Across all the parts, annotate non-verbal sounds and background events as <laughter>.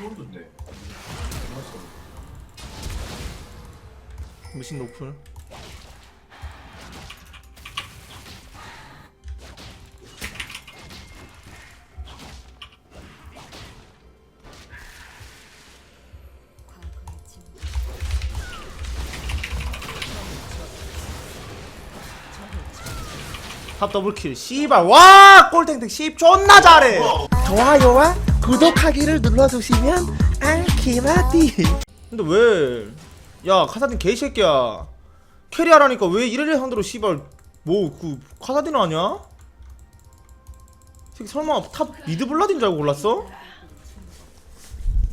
소름 돋네. 무신 노플 탑 더블킬. 씨발. 와! 꼴탱탱 씨 존나 잘해. 좋아요와 구독하기를 눌러주시면 알키마띠 근데 왜 야 카사딘 개새끼야 캐리하라니까 왜 이래를 상대로 씨발 뭐그 카사딘 아냐? 새끼 설마 탑 미드 블라딘 줄 알고 골랐어?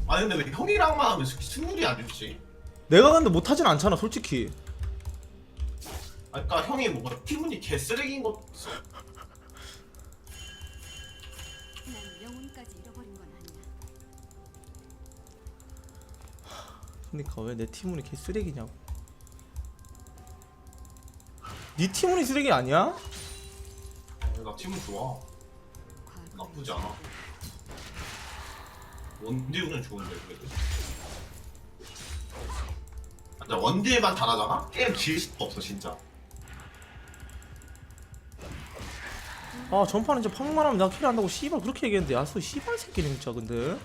아니 근데 왜 형이랑만 하면 승률이 안 좋지? 내가 근데 못하진 않잖아 솔직히 아까 형이 뭔가 피문이 개쓰레기인 것. 그니까 왜 내 팀운이 개 쓰레기냐고 네 팀운이 쓰레기 아니야? 아, 나 팀은 좋아. 나쁘지 않아. 원딜은 좋은데 그래도. 아, 나 원딜만 잘하잖아? 게임 질 수가 없어 진짜. 아 전판에 진짜 팡만 하면 내가 캐리한다고 씨발 그렇게 얘기했는데 야수 씨발 새끼네 진짜 근데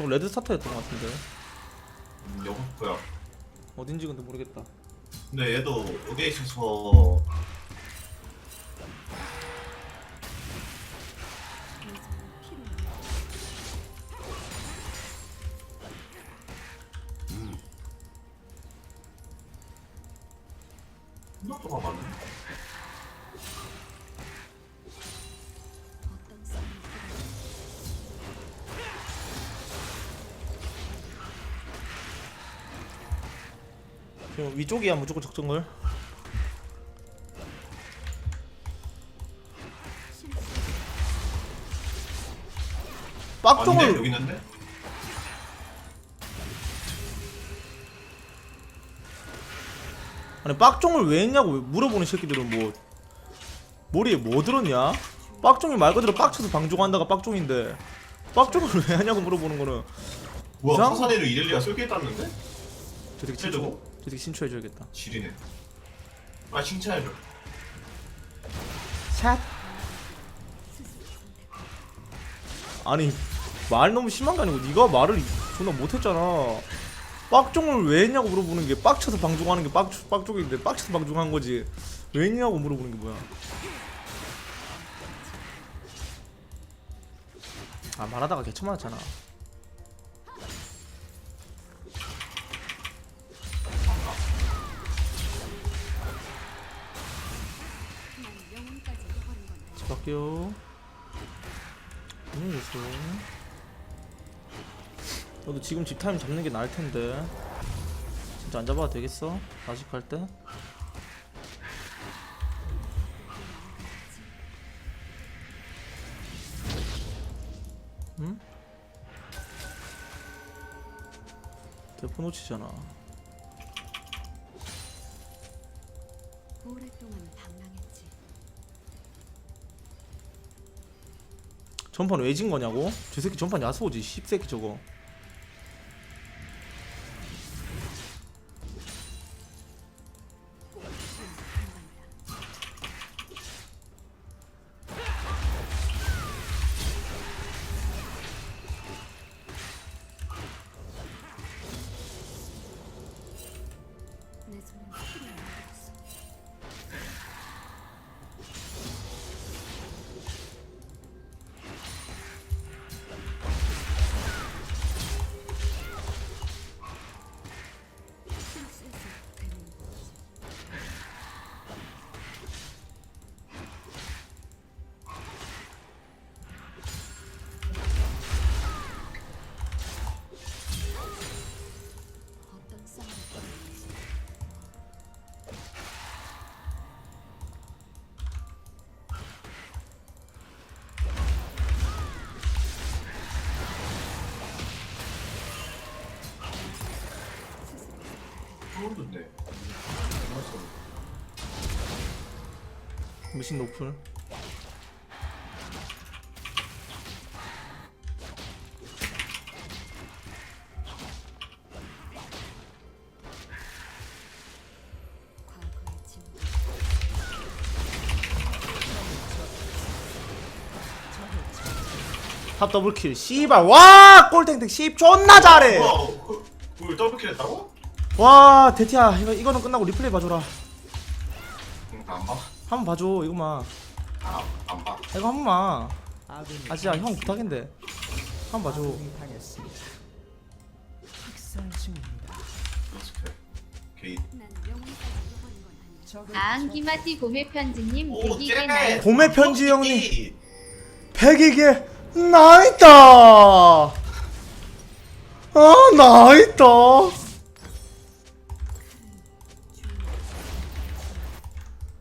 저거 레드 스타터였던 것 같은데 음, 영국구야. 어딘지 근데 모르겠다 근데 얘도 어디에 있어서 지금 위쪽이야 무조건 아, 근데 빡종을 여기 있는데? 아니 빡종을 왜 했냐고 물어보는 새끼들은 뭐 머리에 뭐 들었냐? 빡종이 말 그대로 빡쳐서 방종한다가 빡종인데 빡종을 <laughs> 왜 하냐고 물어보는 거는 우와 이상- 카사네로 이렐리아 쏠게 땄는데? 저 새끼 신초 새끼 신초해줘야겠다. 지리네. 아 칭찬해줘. 샷. 아니 말 너무 심한 거 아니고 네가 말을 존나 못했잖아. 빡종을 왜 했냐고 물어보는 게 빡쳐서 방종하는 게 빡, 빡종인데 빡쳐서 방종한 거지. 왜 했냐고 물어보는 게 뭐야. 아 말하다가 개처 맞았잖아 갈게요 안녕히 계세요 너도 지금 집 타임 잡는 게 나을 텐데 진짜 안 잡아도 되겠어? 아직 갈 때? 응? 대포 놓치잖아 오랫동안 방랑했 전판 왜 진 거냐고? 저 새끼 전판 야수오지 씹새끼 저거 미신 노플 탑 더블킬 씨발 와 꼴탱탱 씨 존나 잘해 뭐야 그, 그걸 더블킬 했다고? 와 대티야 이거 이거는 끝나고 리플레이 봐줘라. 한번 봐줘 이거만 아, 안 봐. 이거 한 번만 아 진짜 형 부탁인데 한 번 봐줘. 게이. 아앙기마티 봄의 편지님 오, 대기계. 나이 봄의 편지 형님 이- 백이게 나있다 아 나있다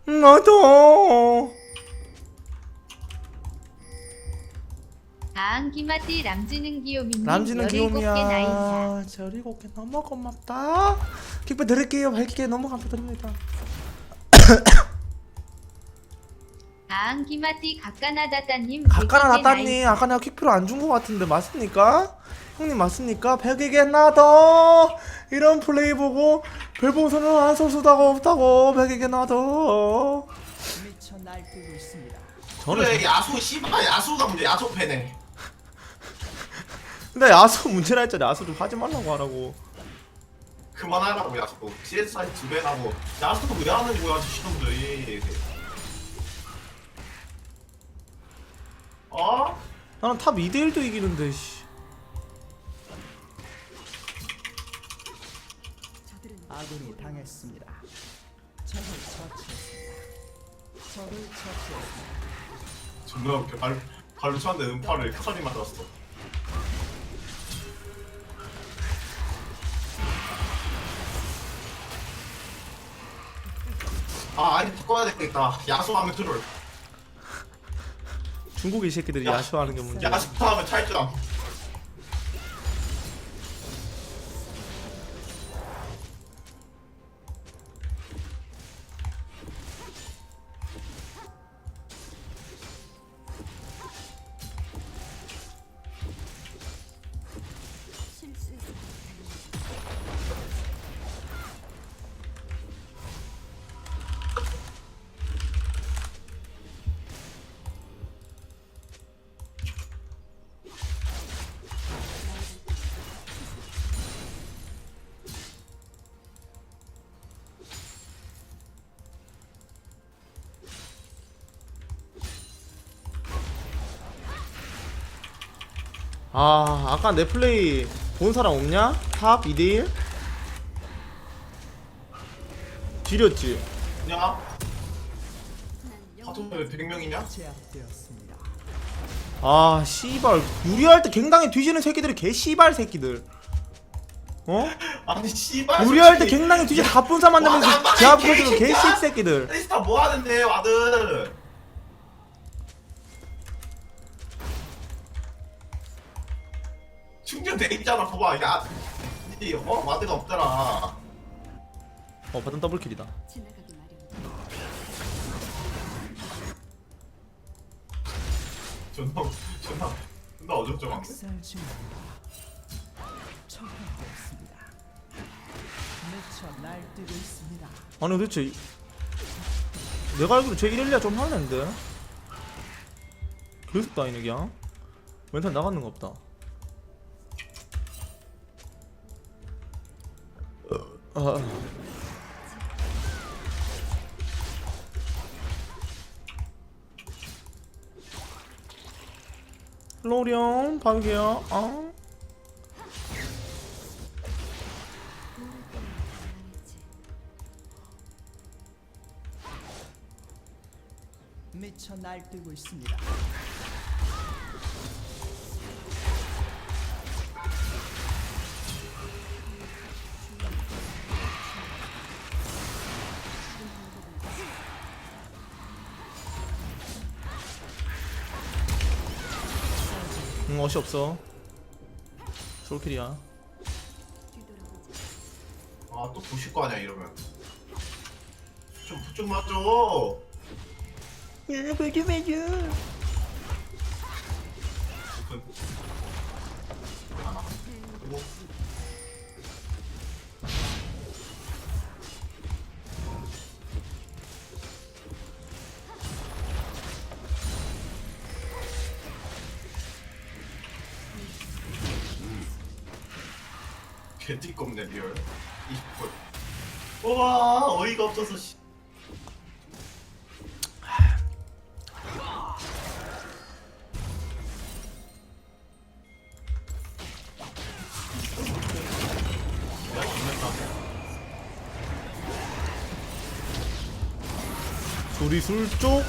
나있다 아앙기마티 람지는 귀요미님 남지는 17개 나이사 귀요미야. 저 일곱 개 너무 고맙다. 킥배 드릴게요. 밝게 너무 감사드립니다. 아앙기마티 가까나다따님 가까나 100개 났다니 아까 내가 킥표를 안준 거 같은데 맞습니까? 형님 맞습니까? 백에게 나더 이런 플레이 보고 별풍선을 안 쏠수다고 없다고 백에게 나더 저는 그래 야수 씨발 야수가 문제 야수 패네. <laughs> 근데 야수 문제라 했잖아 야수 좀 하지 말라고 하라고 그만하라고 야수. CS 사이 두 배나고 야수 왜 하는 거야 저 시놈들이. 어? 나는 탑 2대1도 이기는데 씨. 아군이 당했습니다. 적을 처치했습니다. 적을 처치했습니다. 존나 웃겨. 발 발로 쳤는데 음파를 카선이 맞았어. 아 아니 바꿔야 되겠다. 야수하면 트롤. 중국의 이 새끼들이 야. 야수하는 게 문제야 야수하면 탈주함. 아 아까 내 플레이 본 사람 없냐? 탑 2대1? 지렸지? 야난 영혼 파토면 100명이냐? 제압되었습니다. 아 씨발 무리할 때 갱당에 뒤지는 새끼들이 개 씨발 새끼들 어? <laughs> 아니 씨발 무리할 때 솔직히. 갱당에 뒤지 가뿐사 만들면서 와, 개 해주는 개 새끼야? 새끼들 리스타 뭐 하는데 와들 이, 어? 와드가 없잖아 어 바텀 더블킬이다 지나가기 마련. 존나 존나 존나 중입니다. 미쳐 날뛰고 있습니다. 아니 도대체 이- 내가 알기로 제 1일리아 좀 하는데 계속 다니네 그냥 멘탈 나가는 거 없다 어? 모를 때는 당했지. 미쳐 날뛰고 있습니다. 응 어시 없어. 솔킬이야. 아또 부실 거 아니야 이러면. 좀좀 맞죠 그좀 해줘 개띠껍네 리얼 20분 우와 어이가 없어서 씨. 야, 죽는다. 둘이 술쪽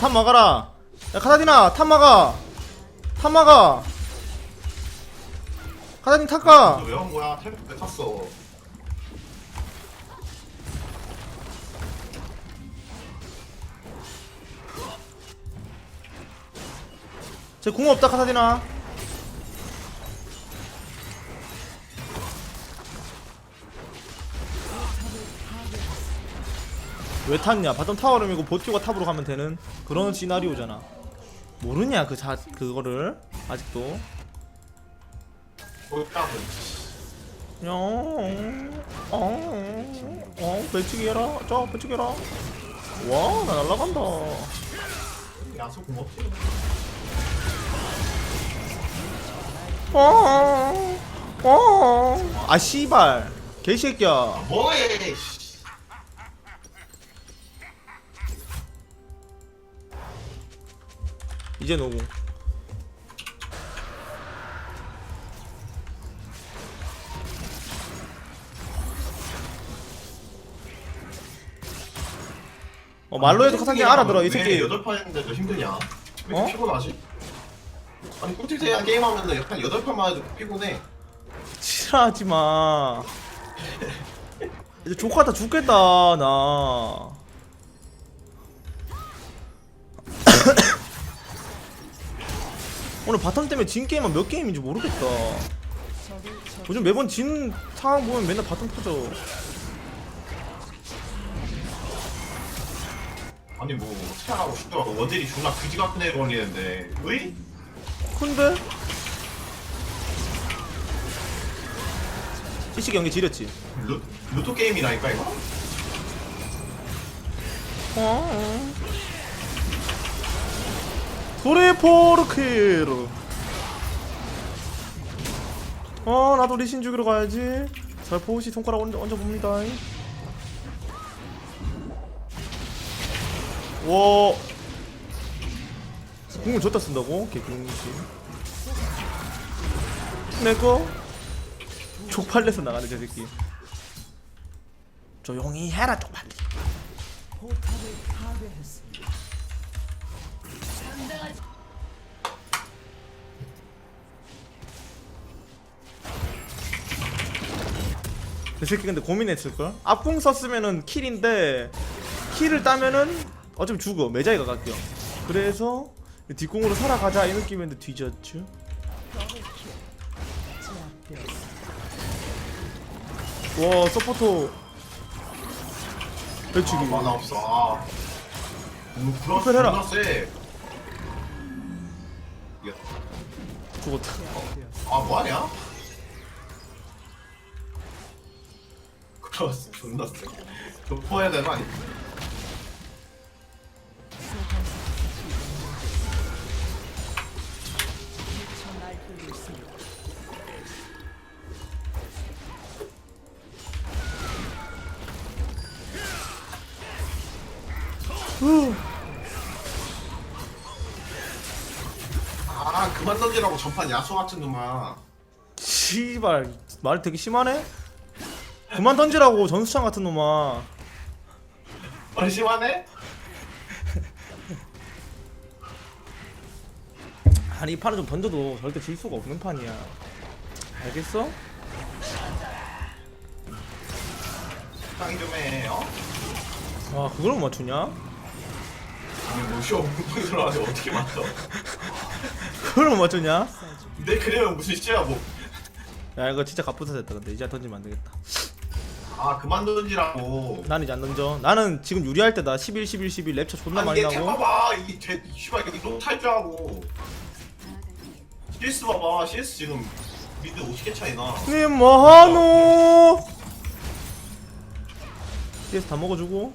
탑 막아라 야 카타디나 탑 막아 탑 막아 카타딘 탑가 너 왜한 거야? 텔왜 탔어? 쟤궁 없다 카타디나. 왜 탔냐? 바텀 타워를 밀고 보티오가 탑으로 가면 되는 그런 시나리오잖아 모르냐 그 자 그거를 아직도? 영, 어, 어, 배치기 해라. 저 배치기 해라. 와, 나 날라간다. 고맙지? 어, 어, 아 씨발, 개새끼야. 뭐해? 씨. 이제 노고. 어 말로 해도 카사기 알아들어 이 새끼. 여덟 판인데도 힘드냐? 왜 어? 이렇게 피곤하지? 아니 꿀팁세야 게임하면은 약간 여덟 판만 해도 피곤해. 싫어하지 마. <laughs> 이제 조카다 죽겠다 나. 오늘 바텀 때문에 진 게임은 몇 게임인지 모르겠다. 요즘 매번 진 상황 보면 맨날 바텀 터져. 아니 뭐 체하고 싶더라고 원딜이 존나 그지 같은 애 걸리는데 왜? 근데 CC 경기 지렸지. 루, 루토 게임이라니까 이거? 어. 도레포르케르. 어 나도 리신 죽이러 가야지. 살포시 손가락 얹어, 얹어 봅니다. 와. 궁을 줬다 쓴다고? 개궁씨. 내거 족팔려서 나가네 저 새끼. 조용히 해라 족팔리. 포탑을 파괴했습니다. 그 새끼 근데 고민했을걸? 앞궁 썼으면은 킬인데 킬을 따면은 어차피 죽어. 매자이가 깎여 그래서 뒷궁으로 살아가자. 이 느낌인데 뒤졌죠. 와 서포터. 배치기 아 만화 없어. 아. 너무 불안 오픈 해라. 존나 세 이게 죽었다. 아 뭐하냐? 그렇스 존나 세 교포해야 되나 아니? 미쳐 날뛰고 있습니다. 아 그만 던지라고 전판 야수 같은 놈아 씨발 말 되게 심하네 그만 던지라고 전수창 같은 놈아 말 심하네? <laughs> 아니 이 판은 좀 던져도 절대 질 수가 없는 판이야 알겠어? 땅이 좀해 어? 아 그걸 못 맞추냐? 아니 뭐쇼 뭉뭉이 들어가서 어떻게 맞춰 <laughs> 그걸 못 맞추냐? 내 그래면 무슨 씨야 뭐 야 이거 진짜 갑부사 됐다 근데 이제 던지면 안 되겠다 아 그만 던지라고. 나는 이제 안 던져. 나는 지금 유리할 때다. 11 11 11 랩차 존나 아니 많이 얘 나고. 봐봐. 이게 제 씨발 이게 또 탈주하고. CS 봐봐. CS 지금 미드 50개 차이나. 니 뭐하노? CS 다 먹어주고.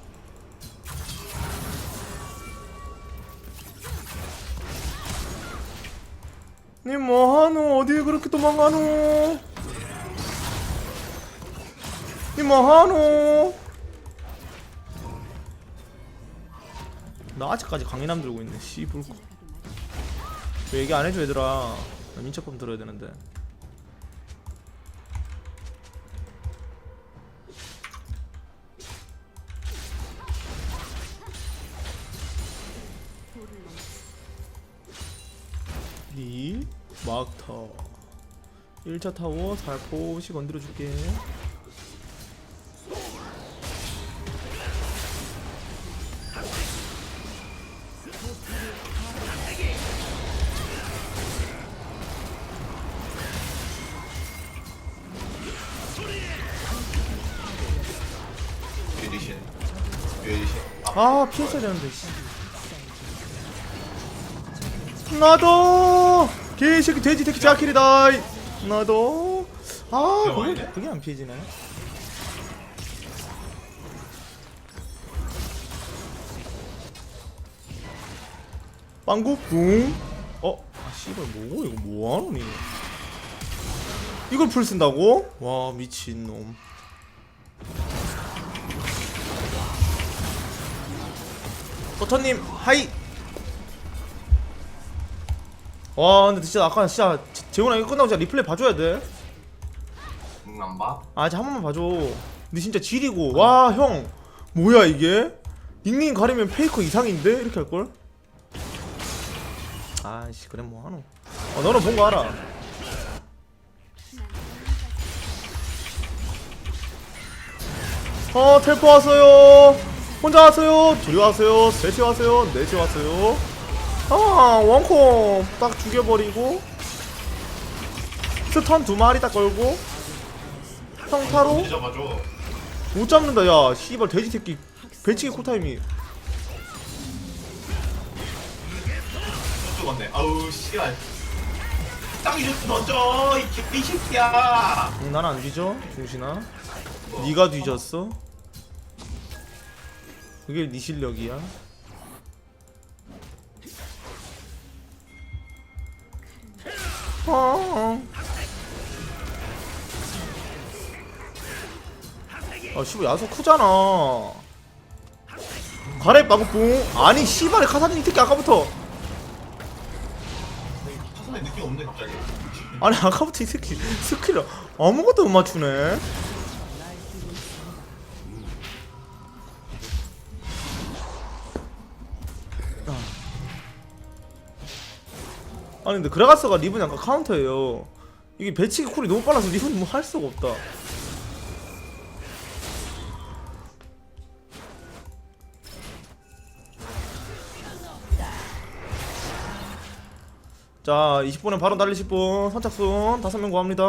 니 뭐하노? 어디 그렇게 도망가노 니 뭐하노. 나 아직까지 강인함 들고 있네 씨불고 왜 얘기 안 해줘 얘들아. 나 민첩법 들어야 되는데. 리 막타 1차 타워 살포시 건드려 줄게 아아 피했어야 되는데 씨. 나도! 개새끼 돼지 새끼 자킬이다. 나도. 아 그게 그게, 안 피해지네. 빵구 뿡 어? 아 씨발 뭐고 이거 뭐하노니 이걸 풀 쓴다고? 와 미친놈 버터님 하이 와 근데 진짜 아까 진짜 재- 재훈아 이거 끝나고 진짜 리플레이 봐줘야 돼 응안 봐? 아, 진짜 한 번만 봐줘. 근데 진짜 지리고, 와, 형, 뭐야 이게? 닉네임 가리면 페이커 이상인데? 이렇게 할걸? 아이씨, 그래, 뭐 하노. 어, 너는 본 거 알아. 어, 텔포 왔어요. 혼자 왔어요. 둘이 왔어요. 셋이 왔어요. 넷이 왔어요. 아, 원콤 딱 죽여버리고. 스턴 두 마리 딱 걸고. 평타로 못 잡는다 야 씨발 돼지 새끼 배치기 쿨타임이 또 죽었네 아우 씨발 땅이 좀 던져 이 개삐 새끼야 응, 난안 뒤져 중신아 네가 뒤졌어 그게 네 실력이야? 어. 아 씨발 야수 크잖아. 가래 빠구뿡 아니 씨발의 카사딘 이 새끼 아까부터. 타선에 느낌 없네 갑자기. 아니 아까부터 이 새끼 스킬을 아무것도 못 맞추네 아니 근데 그라가스가 리븐 약간 카운터예요. 이게 배치기 쿨이 너무 빨라서 리븐이 뭐 할 수가 없다. 자 20분에 바로 달리실 분. 선착순 5명 구합니다.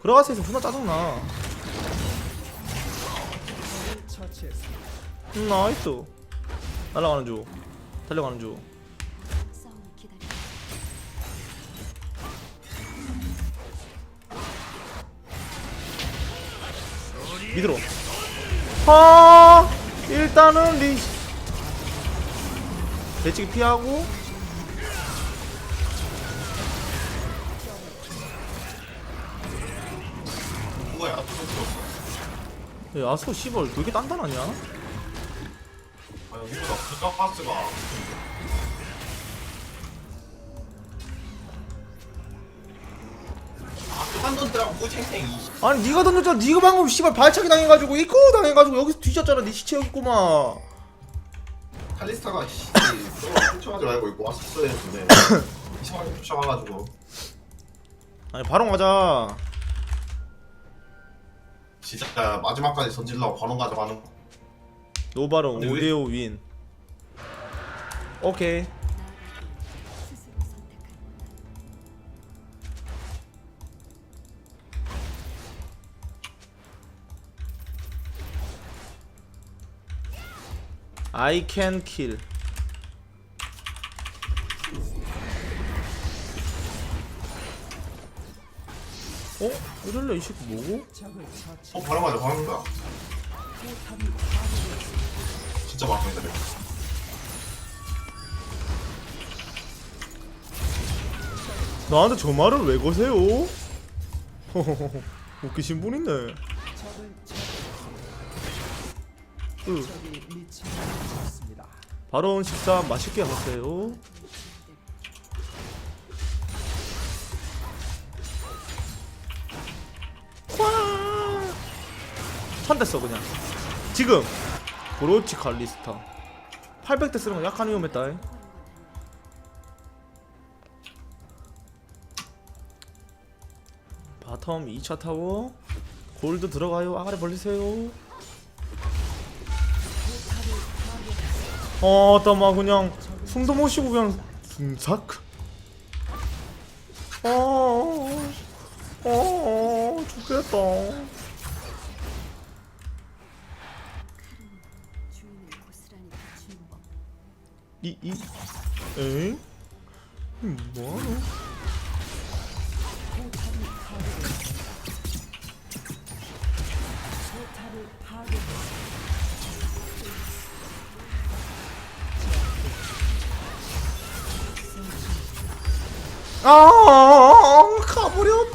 그라가스에서 존나 짜증나. 음, 나이스. 날아가는 중. 달려가는 중 미드로. 하 일단은 리 배치기 피하고. 누가야 또 죽었어. 야, 야수 씨발 왜 이렇게 단단하냐? 아 여기보다 그가가스가 아 그만 던지라고 꾸쟁탱이. 아니 네가 던졌잖아. 네가 방금 씨발 발차기 당해가지고 이거 당해가지고 여기서 뒤졌잖아. 네 시체 여기 있구만. 칼리스타가 씨 쫓아가지 말고 있고 왔었어야 했는데. 이상하게 쫓아가가지고. 아니 바로 가자. 진짜 마지막까지 던질라고 번호 가져가는 거. 노바로 근데 왜- 5대5 윈. 오케이 I can kill 어? 이럴래 이 새끼 뭐고? 어 바로 맞아 바로 파괴되었습니다. 진짜 막힙니다 나한테 저 말을 왜 거세요? <laughs> 웃기신 분이네 않습니다. 바로 식사 맛있게 하세요. 천 됐어 그냥. 지금 그렇지 칼리스타. 800대 쓰는 거 약간 위험했다. 잉. 바텀 2차 타워. 골드 들어가요. 아가리 벌리세요 어, 따마 그냥 숨도 못 쉬고 그냥 둥삭. 어, 어, 어, 죽겠다. 이, 이, 에잉? 이 뭐하노? 아, 가버렸.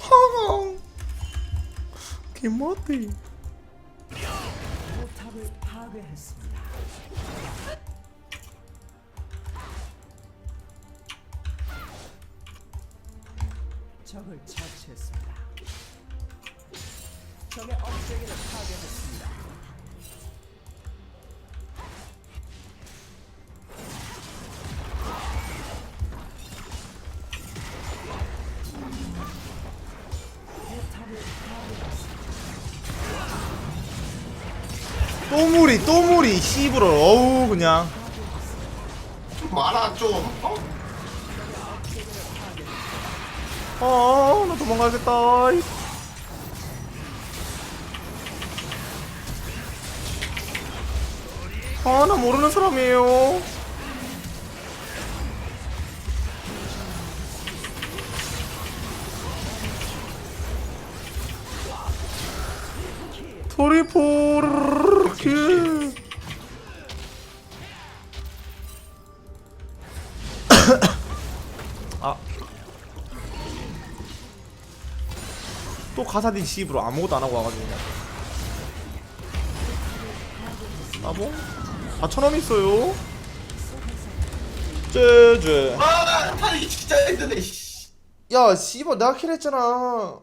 하. 김어디. 포탑을 파괴했습니다. 또 무리, 또 무리, 씨부러. 어우, 그냥. 좀 많아 좀 어? 아, 나 도망가야겠다. 이. 아, 나 모르는 사람이에요. 또 가사딘 씨입으로 아무것도 안 하고 와가지고 아뭐? 4천원 있어요 쟤쟤 아 타기 진짜 힘드네 씨. 야 씨발 내가 킬했잖아